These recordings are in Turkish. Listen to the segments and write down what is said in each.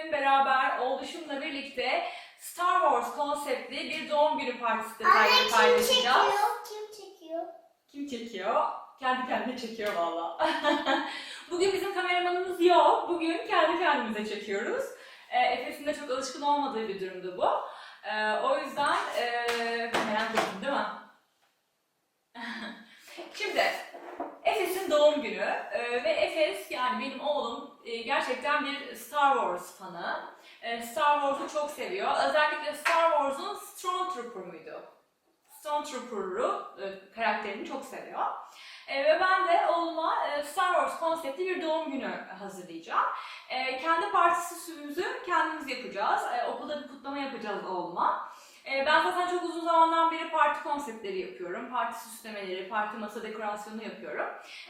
Bugün beraber oluşumla birlikte Star Wars konseptli bir doğum günü partisi detayları paylaşacağız. kim çekiyor? Kim çekiyor? Kim çekiyor? Kendi kendine çekiyor valla. Bugün bizim kameramanımız yok. Bugün kendi kendimize çekiyoruz. E, Efes'in de çok alışkın olmadığı bir durumdu bu. E, o yüzden e, merak ettim değil mi? Şimdi Efes'in doğum günü e, ve Efe yani benim oğlum e, gerçekten bir Star Wars fanı. E, Star Wars'u çok seviyor. Özellikle Star Wars'un Stormtrooper muydu? Stormtrooper'u e, karakterini çok seviyor. E, ve ben de oğluma e, Star Wars konseptli bir doğum günü hazırlayacağım. E, kendi partisi süsümüzü kendimiz yapacağız. E, okulda bir kutlama yapacağız oğluma. E, ben zaten çok uzun zamandan beri parti konseptleri yapıyorum. Parti süslemeleri, parti masa dekorasyonu yapıyorum.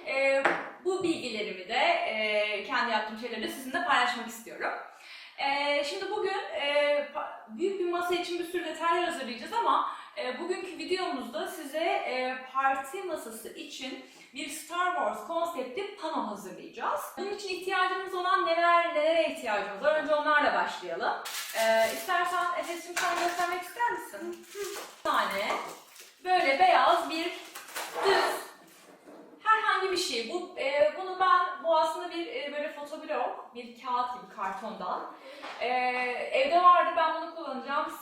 E, bu bilgilerimi de e, kendi yaptığım şeyleri de sizinle paylaşmak istiyorum. E, şimdi bugün e, büyük bir masa için bir sürü detaylar hazırlayacağız ama bugünkü videomuzda size e, parti masası için bir Star Wars konseptli pano hazırlayacağız. Bunun için ihtiyacımız olan neler nelere ihtiyacımız var? Önce onlarla başlayalım. E, istersen Efes'cim sen göstermek ister misin? Bir tane böyle beyaz bir düz herhangi bir şey. Bu e, bunu ben bu aslında bir e, böyle fotoblok, bir kağıt gibi kartondan. E, evde kullanacağım.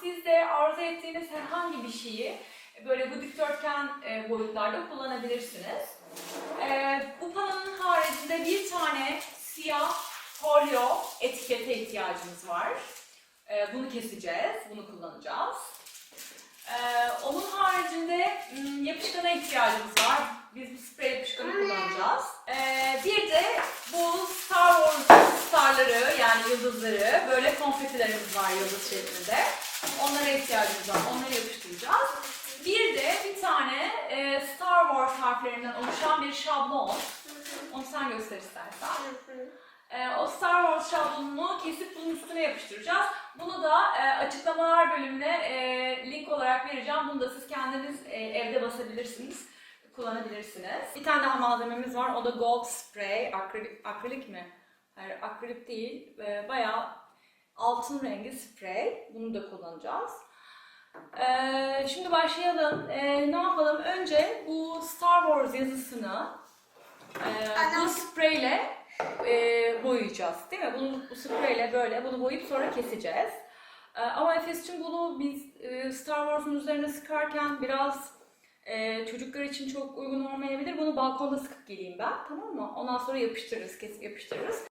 Siz de arzu ettiğiniz herhangi bir şeyi böyle bu dikdörtgen e, boyutlarda kullanabilirsiniz. E, bu panonun haricinde bir tane siyah folyo etikete ihtiyacımız var. E, bunu keseceğiz, bunu kullanacağız. E, onun haricinde hmm, yapışkana ihtiyacımız var. Biz bu sprey yapışkanı kullanacağız. E, bir de bu Star Wars starları yani yıldızları böyle konfetilerimiz var yıldız şeklinde. Onlara ihtiyacımız var. Onları yapıştıracağız. Bir de bir tane e, Star Wars harflerinden oluşan bir şablon. Onu sen göster istersen. E, o Star Wars şablonunu kesip bunun üstüne yapıştıracağız. Bunu da e, açıklamalar bölümüne e, link olarak vereceğim. Bunu da siz kendiniz e, evde basabilirsiniz, kullanabilirsiniz. Bir tane daha malzememiz var. O da gold spray. Akrilik, akrilik mi? Hayır, akrilik değil. E, bayağı altın rengi sprey. Bunu da kullanacağız. E, şimdi başlayalım. E, ne yapalım? Önce bu Star Wars yazısını e, bu spreyle e, boyayacağız değil mi? Bunu bu spreyle böyle bunu boyayıp sonra keseceğiz. E, ama Efes'cim bunu biz e, Star Wars'un üzerine sıkarken biraz e, çocuklar için çok uygun olmayabilir. Bunu balkonda sıkıp geleyim ben tamam mı? Ondan sonra yapıştırırız, kesip yapıştırırız.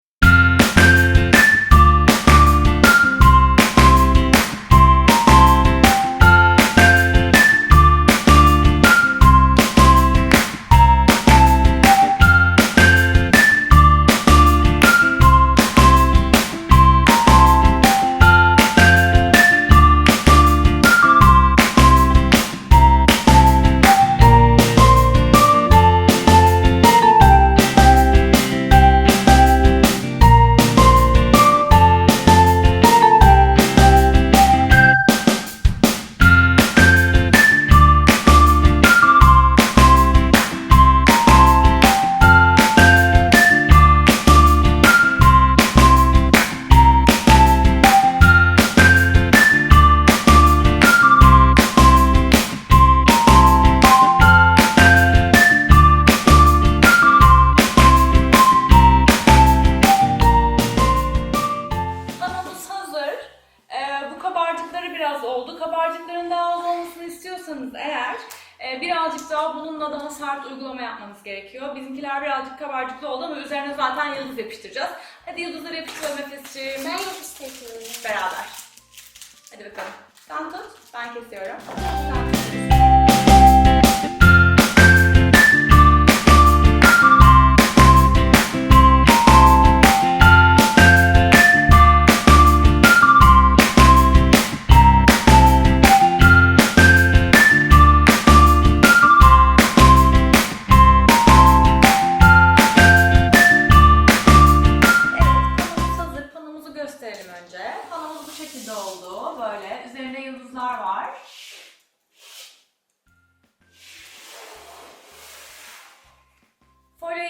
İstiyorsanız eğer e, birazcık daha bununla daha sert uygulama yapmanız gerekiyor. Bizimkiler birazcık kabarcıklı oldu ama üzerine zaten yıldız yapıştıracağız. Hadi yıldızları yapıştıralım Efes'ciğim. Ben yapıştırıyorum. Beraber. Hadi bakalım. Sen tut, ben kesiyorum. Sen tut.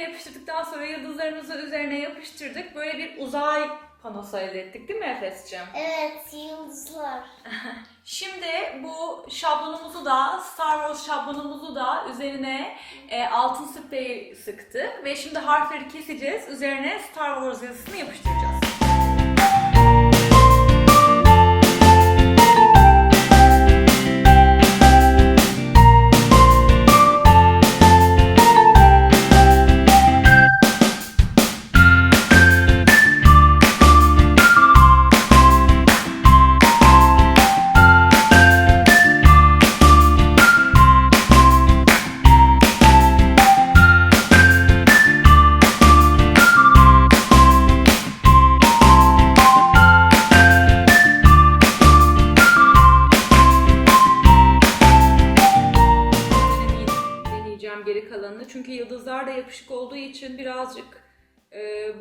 Yapıştırdıktan sonra yıldızlarımızı üzerine yapıştırdık. Böyle bir uzay panosu elde ettik değil mi Efes'ciğim? Evet, yıldızlar. Şimdi bu şablonumuzu da, Star Wars şablonumuzu da üzerine e, altın sprey sıktık. Ve şimdi harfleri keseceğiz. Üzerine Star Wars yazısını yapıştıracağız.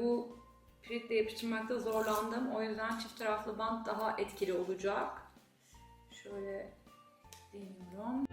Bu piritle yapıştırmakta zorlandım. O yüzden çift taraflı bant daha etkili olacak. Şöyle deniyorum.